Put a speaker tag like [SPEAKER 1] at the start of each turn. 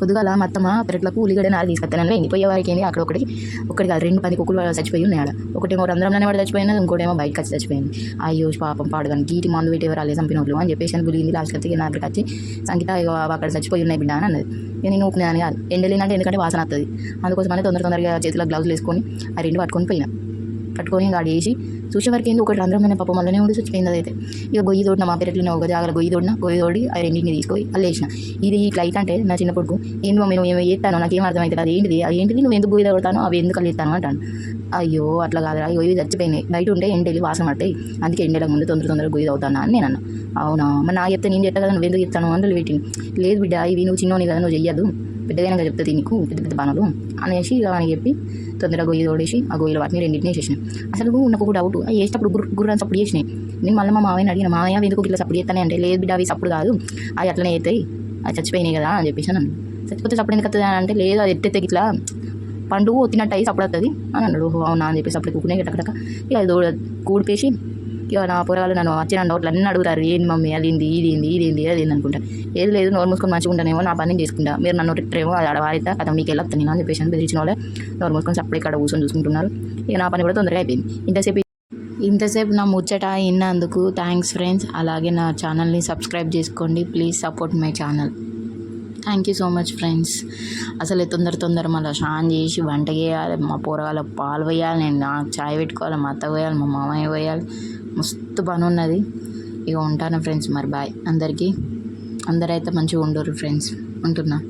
[SPEAKER 1] పొద్దుగాల మా అత్తమ్మ పెరట్లకు ఉల్లిగడ్డ నారు తీసుకొస్తానని ఎండిపోయే వారికి ఏంది? అక్కడ ఒకటి ఒకటి కాదు రెండు పది కుక్కలు చచ్చిపోయి ఉన్నాయి ఆడ ఒకటేమో రంధ్రంలోనే వాడు చచ్చిపోయినది ఇంకోటేమో బయటకు వచ్చి చచ్చిపోయింది. అయ్యో పాపం పాడుగాని గీటి మందు పెట్టి ఎవరు అల్లేసి చంపినట్లు అని చెప్పేసి అని గులిగింది లాస్ట్ వచ్చి నా అక్కడికి వచ్చి సంగీత ఇగో అక్కడ చచ్చిపోయి ఉన్నాయి బిడ్డ అని అన్నది. నేను ఊపినాను కాదు. ఎండలేనంటే ఎందుకంటే వాసన వస్తుంది అందుకోసమని తొందర తొందరగా చేతిలో గ్లౌజులు వేసుకొని ఆ రెండు పట్టుకొని పోయినా. పట్టుకొని గాడి వేసి చూసే వరకు ఏంది ఒకటి రంధ్రమైన పాపం వల్లనే ఉండి చచ్చిపోయింది అదైతే ఇక గొయ్యి తోడిన మా పెరట్లో ఒక జాగ్రత్త గొయ్యి తోడిన గొయ్యి తోడి ఆ రెండింటిని తీసుకొని అల్లేసిన ఇది ఇట్లా అయితే అంటే నా చిన్న కొడుకు ఏంది మమ్మీ నువ్వు ఏమో చేస్తాను? నాకేం అర్థమవుతుంది అది ఏంటిది? అది ఏంటిది? నువ్వు ఎందుకు గొయ్యి తోడతాను? అవి ఎందుకు అల్లేస్తాను అంటాను. అయ్యో అట్లా కాదురా. అయ్యో ఇవి చచ్చిపోయినాయి. బయట ఉంటే ఎండెళ్ళి వాసన పట్టాయి అందుకే ఎండల ముందు తొందర తొందరగా గొయ్యి అవుతాను అని నేను అన్న. అవునా? మరి నాకు చెప్తే నేను చెప్తా కదా నువ్వు ఎందుకు చెప్తాను? అందులో పెట్టింది. లేదు బిడ్డ ఇవి నువ్వు చిన్నోని కదా నువ్వు చెయ్యదు పెద్దగా చెప్తుంది నీకు పెద్ద పెద్ద బాణాలు అనేసి అని చెప్పి తొందరగా గొయ్యి తోడేసి ఆ గొయ్యిలో వాటిని రెండింటిని వేసేసిన అసలు నాకు ఒక డౌట్ అవి వేసినప్పుడు గుర్ర గుర్ర సప్పుడు చేసినాయి. నేను మళ్ళీ మా మామయ్య అడిగిన మామయ్య ఎందుకు ఇట్లా సప్పుడు చేస్తానే అంటే లేదు బిడ్డ అవి సప్పుడు కాదు. అవి అట్లనే అవుతాయి అవి చచ్చిపోయినాయి కదా అని చెప్పేసి అని చచ్చిపోతే సప్పుడు ఎందుకు వస్తుంది అంటే లేదు అది ఎత్తెత్తే ఇట్లా పండుగ ఒత్తినట్టు అయ్యి సప్పుడు వస్తుంది అని అన్నాడు. ఓహో అవునా అని చెప్పేసి అప్పుడు కుక్కునే గట్టకడక ఇక అది కూడిపేసి ఇక నా పొరగాలు నన్ను వచ్చిన డౌట్లు అన్నీ అడుగుతారు. ఏంది మమ్మీ? అది ఏంది? ఇది ఏంది? ఇది ఏంది? అది ఏంది అనుకుంటా. ఏది లేదు నోరు మూసుకొని మంచిగా ఉంటానేమో నా పని చేసుకుంటా. మీరు నన్ను తిట్టరేమో అది ఆడవారితే కదా మీకు వెళ్ళొస్తాను నేను అని చెప్పేసి అని బెదిరించిన వాళ్ళే. నోరు మూసుకొని సప్పుడు ఇక్కడ కూర్చొని చూసుకుంటున్నారు. ఇక నా పని కూడా తొందరగా అయిపోయింది. ఇంతసేపు ఇంతసేపు నా ముచ్చట విన్నందుకు థ్యాంక్స్ ఫ్రెండ్స్ అలాగే నా ఛానల్ని సబ్స్క్రైబ్ చేసుకోండి. Please support my channel thank you so much friends అసలు తొందర తొందర మళ్ళీ స్నానం చేసి వంట చేయాలి. మా పోరగాళ్ళ పాలు వేయాలి నేను నాకు చాయ్ పెట్టుకోవాలి మా అత్త పోయాలి మా మామయ్య పోయాలి. మస్తు పని ఉన్నది. ఇక ఉంటాను ఫ్రెండ్స్ మరి బాయ్. అందరికీ అందరైతే మంచిగా ఉండరు ఫ్రెండ్స్. ఉంటున్నా.